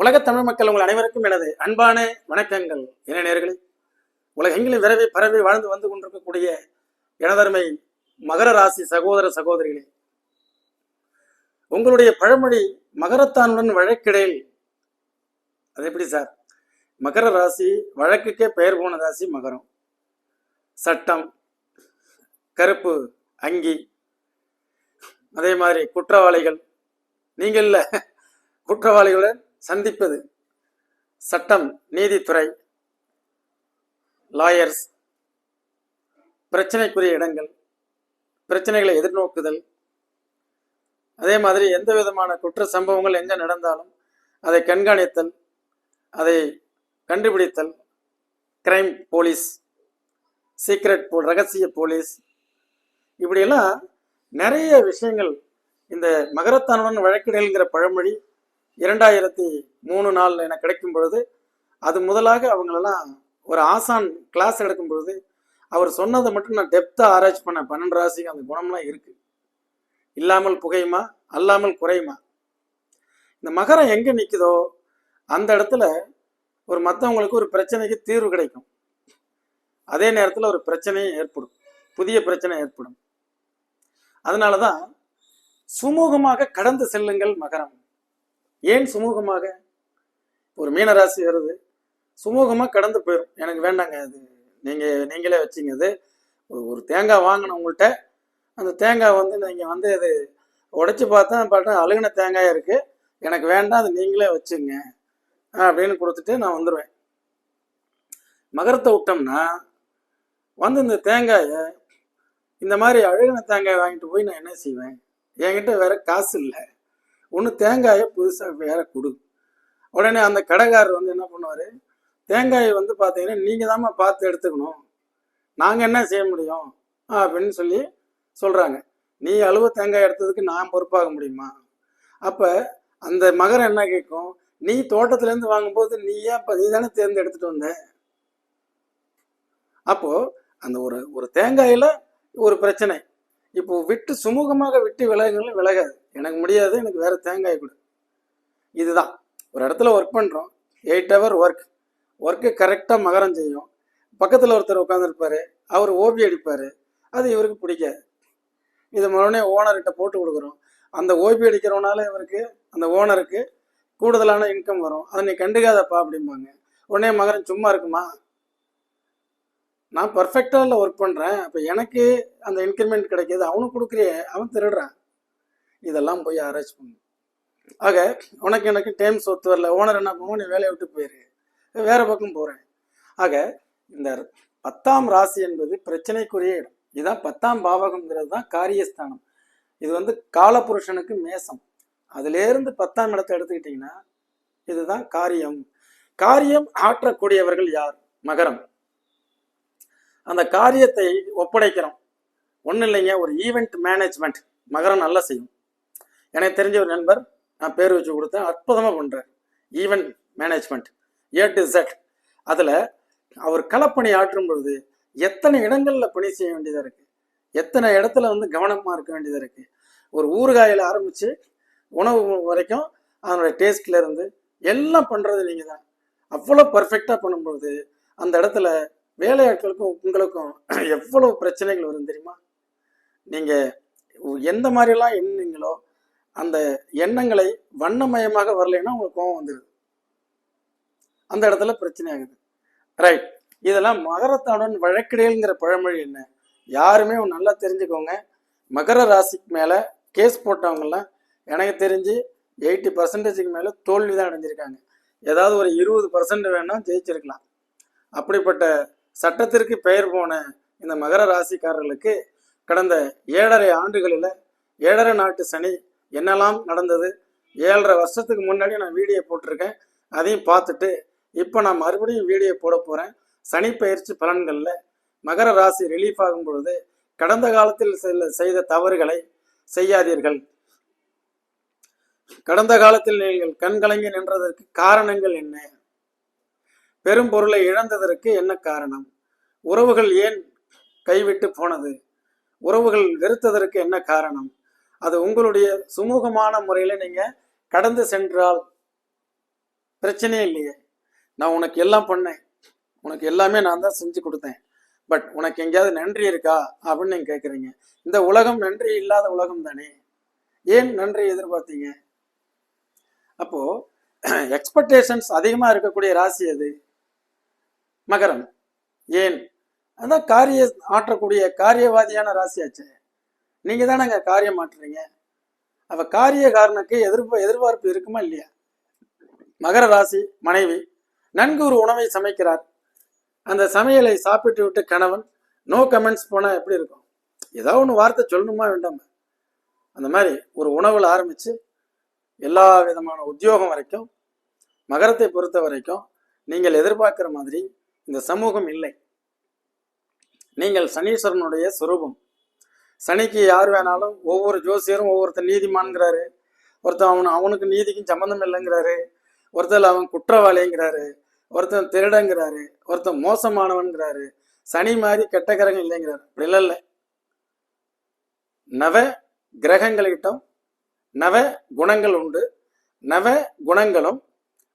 உலகத் தமிழ் மக்கள் உங்கள் அனைவருக்கும் எனது அன்பான வணக்கங்கள். என நேர்களே? உலகெங்கிலும் விரவி பரவி வாழ்ந்து வந்து கொண்டிருக்கக்கூடிய எனதருமை மகர ராசி சகோதர சகோதரிகளே உங்களுடைய பழமொழி மகரத்தானுடன் வழக்கிடையில் அது எப்படி சார்? மகர ராசி வழக்குக்கே பெயர் போன ராசி மகரம். சட்டம் கருப்பு அங்கி அதே மாதிரி குற்றவாளிகள். நீங்கள் குற்றவாளிகளுடன் சந்திப்பது. சட்டம் நீதித்துறை லாயர்ஸ் பிரச்சனைக்குரிய இடங்கள் பிரச்சனைகளை எதிர்நோக்குதல். அதே மாதிரி எந்த விதமான குற்ற சம்பவங்கள் எங்கே நடந்தாலும் அதை கண்காணித்தல் அதை கண்டுபிடித்தல். கிரைம் போலீஸ் சீக்ரெட் போ ரகசிய போலீஸ் இப்படியெல்லாம் நிறைய விஷயங்கள் இந்த மகரத்தானுடன் வழக்கிடல்ங்கிற பழமொழி இரண்டாயிரத்தி மூணு நாளில் எனக்கு கிடைக்கும் பொழுது அது முதலாக அவங்களெல்லாம் ஒரு ஆசான் கிளாஸ் எடுக்கும் பொழுது அவர் சொன்னதை மட்டும் நான் டெப்த்தாக ஆராய்ச்சி பண்ண பன்னெண்டு ராசிக்கு அந்த குணம்லாம் இருக்கு. இல்லாமல் புகையுமா? அல்லாமல் குறையுமா? இந்த மகரம் எங்கே நிற்குதோ அந்த இடத்துல ஒரு மற்றவங்களுக்கு ஒரு பிரச்சனைக்கு தீர்வு கிடைக்கும். அதே நேரத்தில் ஒரு பிரச்சனையும் ஏற்படும். புதிய பிரச்சனை ஏற்படும். அதனால தான் சுமூகமாக கடந்து செல்லுங்கள் மகரம். ஏன் சுமூகமாக? ஒரு மீனராசி வருது. சுமூகமாக கடந்து போயிடும் எனக்கு வேண்டாங்க அது நீங்கள் நீங்களே வச்சிங்க அது ஒரு ஒரு தேங்காய் வாங்கின உங்கள்கிட்ட அந்த தேங்காய் வந்து நீங்கள் வந்து அது உடச்சி பார்த்தா பார்த்தா அழுகின தேங்காய் இருக்குது எனக்கு வேண்டாம் அது நீங்களே வச்சுங்க. அப்படின்னு கொடுத்துட்டு நான் வந்துடுவேன் மகரத்தை விட்டோம்னா வந்து இந்த தேங்காயை இந்த மாதிரி அழுகின தேங்காய் வாங்கிட்டு போய் நான் என்ன செய்வேன்? என்கிட்ட வேற காசு இல்லை. ஒன்று தேங்காயை புதுசாக வேற கொடு. உடனே அந்த கடைக்காரர் வந்து என்ன பண்ணுவார்? தேங்காயை வந்து பார்த்தீங்கன்னா நீங்கள் தாம்மா பார்த்து எடுத்துக்கணும். நாங்கள் என்ன செய்ய முடியும்? அப்படின்னு சொல்லி சொல்கிறாங்க நீ அளவு தேங்காய் எடுத்ததுக்கு நான் பொறுப்பாக முடியுமா? அப்போ அந்த மகரம் என்ன கேட்கும் நீ தோட்டத்துலேருந்து வாங்கும்போது நீ ஏன் இப்போ நீ தானே தேர்ந்து எடுத்துகிட்டு வந்த? அப்போது அந்த ஒரு ஒரு தேங்காயில் ஒரு பிரச்சனை. இப்போ விட்டு சுமூகமாக விட்டு விலகுங்களும் விலகாது. எனக்கு முடியாது எனக்கு வேற தேங்காய் கொடு. இதுதான். ஒரு இடத்துல ஒர்க் பண்ணுறோம் எயிட் ஹவர் ஒர்க் ஒர்க்கு கரெக்டாக மகரம் செய்யும். பக்கத்தில் ஒருத்தர் உட்காந்துருப்பாரு அவர் ஓபி அடிப்பார். அது இவருக்கு பிடிக்காது. இது மறுபடியும் ஓனர்கிட்ட போட்டு கொடுக்குறோம். அந்த ஓபி அடிக்கிறவனால இவருக்கு அந்த ஓனருக்கு கூடுதலான இன்கம் வரும். அதை நீ கண்டுக்காதப்பா அப்படிம்பாங்க. உடனே மகரம் சும்மா இருக்குமா? நான் பர்ஃபெக்டாக இல்லை ஒர்க் பண்ணுறேன் அப்போ எனக்கு அந்த இன்க்ரிமெண்ட் கிடைக்கிது. அவனுக்கு கொடுக்குறியே அவன் திருடுறான். இதெல்லாம் போய் ஆராய்ச்சி பண்ணும் ஆக உனக்கு எனக்கு டைம் சொத்து வரல. ஓனர் என்ன பண்ணுவோம் நீ வேலையை விட்டு போயிரு. வேற பக்கம் போகிறேன் ஆக இந்த பத்தாம் ராசி என்பது பிரச்சனைக்குரிய இடம். இதுதான் பத்தாம் பாவகம்ங்கிறது தான் காரியஸ்தானம். இது வந்து காலபுருஷனுக்கு மேசம். அதிலேருந்து பத்தாம் இடத்தை எடுத்துக்கிட்டிங்கன்னா இதுதான் காரியம். காரியம் ஆற்றக்கூடியவர்கள் யார்? மகரம். அந்த காரியத்தை ஒப்படைக்கிறோம். ஒன்றும் இல்லைங்க ஒரு ஈவெண்ட் மேனேஜ்மெண்ட் மகரம் நல்லா செய்யும். எனக்கு தெரிஞ்ச ஒரு நண்பர் நான் பேர் வச்சு கொடுத்தேன். அற்புதமாக பண்ணுறார் event management A to Z அதில் அவர் களப்பணி ஆற்றும் பொழுது எத்தனை இடங்களில் பணி செய்ய வேண்டியதாக இருக்குது எத்தனை இடத்துல வந்து கவனமாக இருக்க வேண்டியதாக இருக்குது ஒரு ஊறுகாயில் ஆரம்பித்து உணவு வரைக்கும் அதனுடைய டேஸ்ட்லேருந்து எல்லாம் பண்ணுறது நீங்கள் தான். அவ்வளோ பர்ஃபெக்டாக பண்ணும்பொழுது அந்த இடத்துல வேலையாட்களுக்கும் உங்களுக்கும் எவ்வளவு பிரச்சனைகள் வரும் தெரியுமா? நீங்கள் எந்த மாதிரிலாம் எண்ணீங்களோ அந்த எண்ணங்களை வண்ணமயமாக வரலைன்னா உங்களுக்கு கோபம் வந்துடுது அந்த இடத்துல பிரச்சனை ஆகுது. ரைட் இதெல்லாம் மகரத்தானுடன் வழக்கிடையல்ங்கிற பழமொழி என்ன? யாருமே நல்லா தெரிஞ்சுக்கோங்க. மகர ராசிக்கு மேலே கேஸ் போட்டவங்கெல்லாம் எனக்கு தெரிஞ்சு எயிட்டி பர்சன்டேஜுக்கு மேலே தோல்வி தான் அடைஞ்சிருக்காங்க. ஏதாவது ஒரு இருபது பர்சன்ட் வேணால் ஜெயிச்சிருக்கலாம். அப்படிப்பட்ட சட்டத்திற்கு பெயர் போன இந்த மகர ராசிக்காரர்களுக்கு கடந்த ஏழரை ஆண்டுகளில் ஏழரை நாட்டு சனி என்னெல்லாம் நடந்தது? ஏழரை வருஷத்துக்கு முன்னாடி நான் வீடியோ போட்டிருக்கேன். அதையும் பார்த்துட்டு இப்போ நான் மறுபடியும் வீடியோ போட போகிறேன் சனி பயிற்சி பலன்களில் மகர ராசி ரிலீஃப் ஆகும் பொழுது கடந்த காலத்தில் செல்ல- செய்த தவறுகளை செய்யாதீர்கள். கடந்த காலத்தில் நீங்கள் கண்கலங்கி நின்றதற்கு காரணங்கள் என்ன? பெரும் பொருளை இழந்ததற்கு என்ன காரணம்? உறவுகள் ஏன் கைவிட்டு போனது? உறவுகள் வெறுத்ததற்கு என்ன காரணம்? அது உங்களுடைய சுமூகமான முறையில் நீங்கள் கடந்து சென்றால் பிரச்சனையே இல்லையே. நான் உனக்கு எல்லாம் பண்ணேன். உனக்கு எல்லாமே நான் தான் செஞ்சு கொடுத்தேன். பட் உனக்கு எங்கேயாவது நன்றி இருக்கா? அப்படின்னு நீங்கள் கேட்குறீங்க இந்த உலகம் நன்றி இல்லாத உலகம் தானே. ஏன் நன்றி எதிர்பார்த்தீங்க? அப்போது எக்ஸ்பெக்டேஷன்ஸ் அதிகமாக இருக்கக்கூடிய ராசி அது மகரம். ஏன்? அதான் காரிய ஆற்றக்கூடிய காரியவாதியான ராசியாச்சே. நீங்கள் தானேங்க காரியம் மாற்றுறீங்க? அப்போ காரிய காரியக்காரனுக்கு எதிர்ப்பு எதிர்பார்ப்பு இருக்குமா இல்லையா? மகர ராசி மனைவி நன்கு ஒரு உணவை சமைக்கிறார். அந்த சமையலை சாப்பிட்டு விட்டு கணவன் நோ கமெண்ட்ஸ் போனால் எப்படி இருக்கும்? ஏதாவது ஒன்று வார்த்தை சொல்லணுமா வேண்டாமா? அந்த மாதிரி ஒரு உணவில் ஆரம்பித்து எல்லா விதமான உத்தியோகம் வரைக்கும் மகரத்தை பொறுத்த வரைக்கும் நீங்கள் எதிர்பார்க்குற மாதிரி இந்த சமூகம் இல்லை. நீங்கள் சனீஸ்வரனுடைய சுரூபம். சனிக்கு யார் வேணாலும் ஒவ்வொரு ஜோசியரும் ஒவ்வொருத்தர் நீதிமான்ங்கிறாரு ஒருத்தன் அவன் அவனுக்கு நீதிக்கும் சம்மந்தம் இல்லைங்கிறாரு. ஒருத்தர் அவன் குற்றவாளிங்கிறாரு. ஒருத்தன் திருடங்கிறாரு. ஒருத்தன் மோசமானவன்கிறாரு. சனி மாதிரி கெட்ட கிரகம் இல்லைங்கிறாரு. அப்படி இல்லை இல்லை. நவ கிரகங்களிட்டம் நவ குணங்கள் உண்டு. நவ குணங்களும்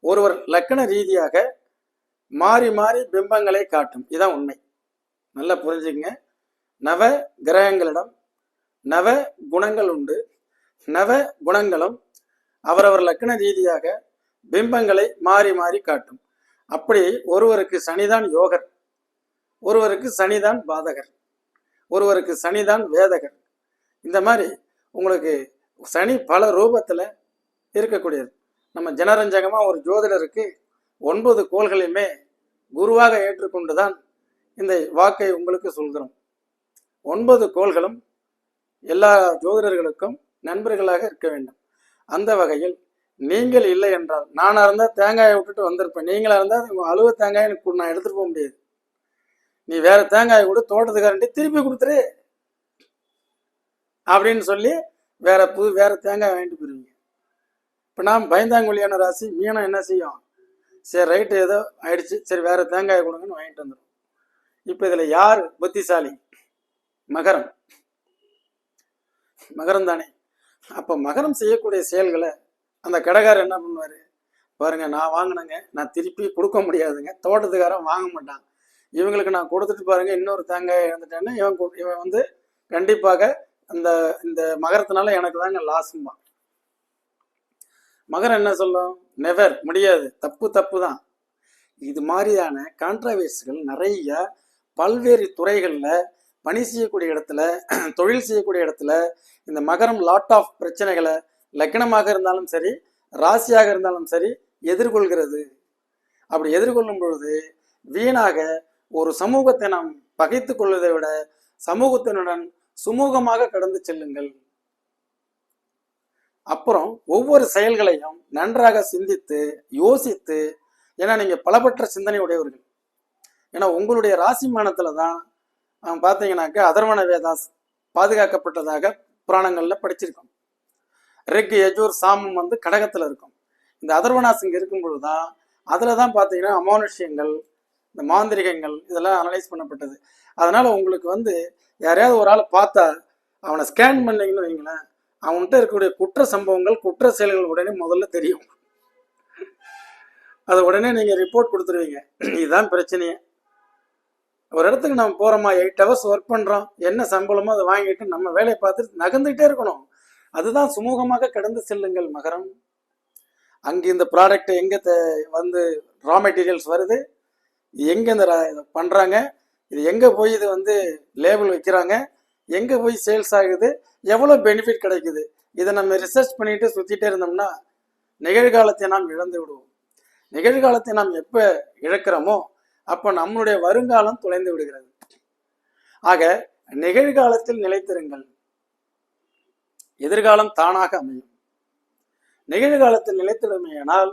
ஒருவர் லக்கண ரீதியாக மாறி மாறி பிம்பங்களை காட்டும். இதான் உண்மை. நல்லா புரிஞ்சுங்க நவ கிரகங்களிடம் நவ குணங்கள் உண்டு. நவ குணங்களும் அவரவர் லக்கண ரீதியாக பிம்பங்களை மாறி மாறி காட்டும். அப்படி ஒருவருக்கு சனிதான் யோகர் ஒருவருக்கு சனிதான் பாதகர் ஒருவருக்கு சனிதான் வேதகர். இந்த மாதிரி உங்களுக்கு சனி பல ரூபத்தில் இருக்கக்கூடியது. நம்ம ஜனரஞ்சகமாக ஒரு ஜோதிடருக்கு ஒன்பது கோள்களையுமே குருவாக ஏற்றுக்கொண்டு தான் இந்த வாக்கை உங்களுக்கு சொல்கிறோம். ஒன்பது கோள்களும் எல்லா ஜோதிடர்களுக்கும் நண்பர்களாக இருக்க வேண்டும். அந்த வகையில் நீங்கள் இல்லை என்றால் நானாக இருந்தால் தேங்காயை விட்டுட்டு வந்திருப்பேன். நீங்களாக இருந்தால் அழுவ தேங்காய் தேங்காயை எனக்கு கொடு, நான் எடுத்துகிட்டு போக முடியாது. நீ வேற தேங்காயை கூட தோட்டத்துக்காரண்டி திருப்பி கொடுத்துரு அப்படின்னு சொல்லி வேற புது வேற தேங்காய் வாங்கிட்டு போயிருவீங்க. இப்போ நான் பயந்தாங்குழியான ராசி மீனம் என்ன செய்யும்? சரி ரைட்டு ஏதோ ஆயிடுச்சு. சரி வேற தேங்காயை கொடுங்கன்னு வாங்கிட்டு வந்துடும் இப்போ இதில் யார் புத்திசாலி? மகரம். மகரம் தானே? அப்போ மகரம் செய்யக்கூடிய செயல்களை அந்த கடைக்காரர் என்ன பண்ணுவார்? பாருங்க நான் வாங்கினேங்க. நான் திருப்பி கொடுக்க முடியாதுங்க. தோட்டத்துக்காரன் வாங்க மாட்டான். இவங்களுக்கு நான் கொடுத்துட்டு பாருங்க இன்னொரு தேங்காய் இழந்துட்டேன்னு இவன் இவன் வந்து கண்டிப்பாக அந்த இந்த மகரத்தினால எனக்கு தாங்க லாஸ்மா மகரம் என்ன சொல்லும்? நெவர் முடியாது. தப்பு தப்பு தான். இது மாதிரியான கான்ட்ரவர்சிகள் நிறைய பல்வேறு துறைகளில் பணி செய்யக்கூடிய இடத்துல தொழில் செய்யக்கூடிய இடத்துல இந்த மகரம் லாட் ஆஃப் பிரச்சனைகளை லக்னமாக இருந்தாலும் சரி ராசியாக இருந்தாலும் சரி எதிர்கொள்கிறது. அப்படி எதிர்கொள்ளும் பொழுது வீணாக ஒரு சமூகத்தை நாம் பகைத்து கொள்வதை விட சமூகத்தினுடன் சுமூகமாக கடந்து செல்லுங்கள். அப்புறம் ஒவ்வொரு செயல்களையும் நன்றாக சிந்தித்து யோசித்து ஏன்னா நீங்கள் பலபற்ற சிந்தனை உடையவர்கள் ஏன்னா உங்களுடைய ராசிமானத்தில் தான் பார்த்தீங்கன்னாக்க அதர்வண வேதாஸ் பாதுகாக்கப்பட்டதாக புராணங்களில் படிச்சிருக்கோம். ரிக் யஜூர் சாமம் வந்து கடகத்தில் இருக்கும். இந்த அதர்வனாஸ் இங்கே இருக்கும் பொழுதுதான் அதில் தான் பார்த்தீங்கன்னா அமானுஷ்யங்கள் இந்த மாந்திரிகங்கள் இதெல்லாம் அனலைஸ் பண்ணப்பட்டது. அதனால் உங்களுக்கு வந்து யாரையாவது ஒரு ஆளை பார்த்தா அவனை ஸ்கேன் பண்ணிங்கன்னு வைங்களேன் அவன்கிட்ட இருக்கக்கூடிய குற்ற சம்பவங்கள் குற்ற செயல்கள் உடனே முதல்ல தெரியும். அதை உடனே நீங்கள் ரிப்போர்ட் கொடுத்துருவீங்க. இதுதான் பிரச்சனையே. ஒரு இடத்துக்கு நம்ம போகிறோமா எயிட் ஹவர்ஸ் ஒர்க் பண்ணுறோம் என்ன சம்பளமோ அதை வாங்கிட்டு நம்ம வேலையை பார்த்துட்டு நகர்ந்துகிட்டே இருக்கணும். அதுதான் சுமூகமாக கடந்து செல்லுங்கள் மகரம். அங்கே இந்த ப்ராடக்ட் எங்கே வந்து ரா மெட்டீரியல்ஸ் வருது? எங்கே இந்த பண்ணுறாங்க இதை இது எங்கே போய் இது வந்து லேபிள் வைக்கிறாங்க? எங்கே போய் சேல்ஸ் ஆகுது? எவ்வளோ பெனிஃபிட் கிடைக்குது? இதை நம்ம ரிசர்ச் பண்ணிட்டு சுற்றிட்டே இருந்தோம்னா நிகழ்காலத்தை நாம் இழந்து விடுவோம். நிகழ்காலத்தை நாம் எப்போ இழக்கிறோமோ அப்போ நம்மளுடைய வருங்காலம் தொலைந்து விடுகிறது. ஆக நிகழ்காலத்தில் நிலைத்திருங்கள். எதிர்காலம் தானாக அமையும். நிகழ்காலத்தில் நிலைத்திடுமையானால்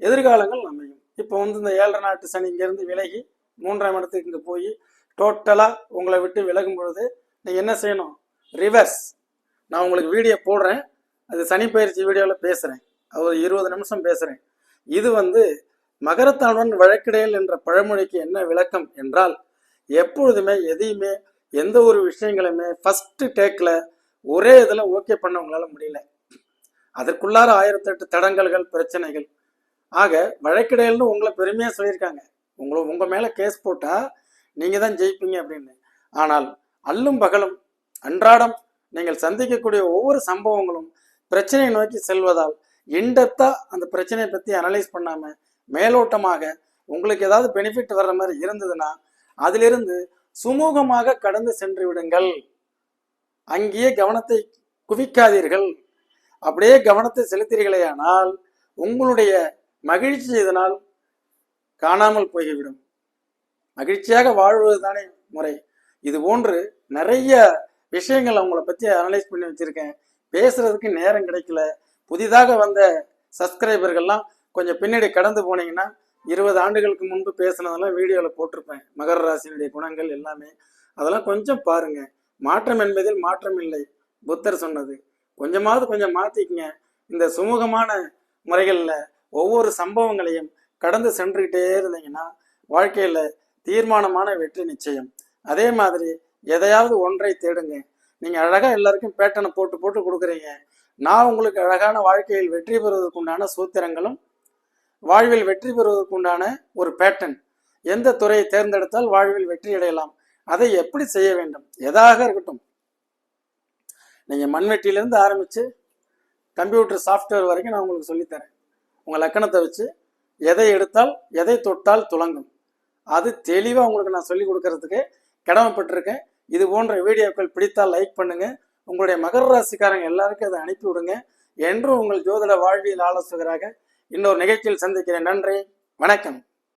எதிர்காலங்கள் அமையும். இப்போ வந்து இந்த ஏழரை நாட்டு சனி இங்கேருந்து விலகி மூன்றாம் இடத்துக்கு இங்கே போய் டோட்டலாக உங்களை விட்டு விலகும் பொழுது நீங்கள் என்ன செய்யணும்? ரிவர்ஸ் நான் உங்களுக்கு வீடியோ போடுறேன். அது சனி பயிற்சி வீடியோவில் பேசுகிறேன் அது ஒரு இருபது நிமிஷம் பேசுகிறேன் இது வந்து மகரத்தானுடன் வழக்கிடையல் என்ற பழமொழிக்கு என்ன விளக்கம் என்றால் எப்பொழுதுமே எதையுமே எந்த ஒரு விஷயங்களுமே ஃபஸ்ட்டு டேக்கில் ஒரே இதில் ஓகே பண்ண உங்களால் முடியல. அதற்குள்ளார ஆயிரத்தெட்டு தடங்கல்கள் பிரச்சனைகள். ஆக வழக்கிடையல்னு உங்களை பெருமையாக சொல்லியிருக்காங்க. உங்களை உங்கள் மேலே கேஸ் போட்டால் நீங்கள் தான் ஜெயிப்பீங்க அப்படின்னு. ஆனால் அல்லும் பகலும் அன்றாடம் நீங்கள் சந்திக்கக்கூடிய ஒவ்வொரு சம்பவங்களும் பிரச்சனையை நோக்கி செல்வதால் இன்டெப்தா அந்த பிரச்சனையை பற்றி அனலைஸ் பண்ணாமல் மேலோட்டமாக உங்களுக்கு ஏதாவது பெனிஃபிட் வர்ற மாதிரி இருந்ததுன்னா அதிலிருந்து சுமூகமாக கடந்து சென்று விடுங்கள். அங்கேயே கவனத்தை குவிக்காதீர்கள். அப்படியே கவனத்தை செலுத்தீர்களேயானால் உங்களுடைய மகிழ்ச்சி இதனால் காணாமல் போய்விடும். மகிழ்ச்சியாக வாழ்வது தானே முறை. இது போன்று நிறைய விஷயங்கள் அவங்கள பத்தி அனலைஸ் பண்ணி வச்சிருக்கேன். பேசுறதுக்கு நேரம் கிடைக்கல. புதிதாக வந்த சப்ஸ்கிரைபர்கள்லாம் கொஞ்சம் பின்னாடி கடந்து போனீங்கன்னா இருபது ஆண்டுகளுக்கு முன்பு பேசுனதெல்லாம் வீடியோவில் போட்டிருப்பேன். மகர ராசியினுடைய குணங்கள் எல்லாமே. அதெல்லாம் கொஞ்சம் பாருங்க. மாற்றம் என்பதில் மாற்றம் இல்லை. புத்தர் சொன்னது. கொஞ்சமாவது கொஞ்சம் மாத்திக்கங்க. இந்த சுமூகமான முறைகளில் ஒவ்வொரு சம்பவங்களையும் கடந்து சென்றுக்கிட்டே இருந்தீங்கன்னா வாழ்க்கையில் தீர்மானமான வெற்றி நிச்சயம். அதே மாதிரி எதையாவது ஒன்றை தேடுங்க. நீங்கள் அழகாக எல்லாருக்கும் பேட்டனை போட்டு போட்டு கொடுக்குறீங்க. நான் உங்களுக்கு அழகான வாழ்க்கையில் வெற்றி பெறுவதற்குண்டான சூத்திரங்களும் வாழ்வில் வெற்றி பெறுவதற்கு உண்டான ஒரு பேட்டன் எந்த துறையை தேர்ந்தெடுத்தால் வாழ்வில் வெற்றி அடையலாம்? அதை எப்படி செய்ய வேண்டும்? எதாக இருக்கட்டும். நீங்கள் மண்வெட்டியிலேருந்து ஆரம்பித்து கம்ப்யூட்டர் சாஃப்ட்வேர் வரைக்கும் நான் உங்களுக்கு சொல்லித்தரேன். உங்கள் லக்கணத்தை வச்சு எதை எடுத்தால் எதை தொட்டால் துலங்கும் அது தெளிவாக உங்களுக்கு நான் சொல்லி கொடுக்கறதுக்கு கடமைப்பட்டிருக்கேன். இது போன்ற வீடியோக்கள் பிடித்தால் லைக் பண்ணுங்க. உங்களுடைய மகர ராசிக்காரங்க எல்லாருக்கும் அதை அனுப்பி விடுங்க என்றும் உங்கள் ஜோதிட வாழ்வியல் ஆலோசகராக இன்னொரு நிகழ்ச்சியில் சந்திக்கிறேன். நன்றி. வணக்கம்.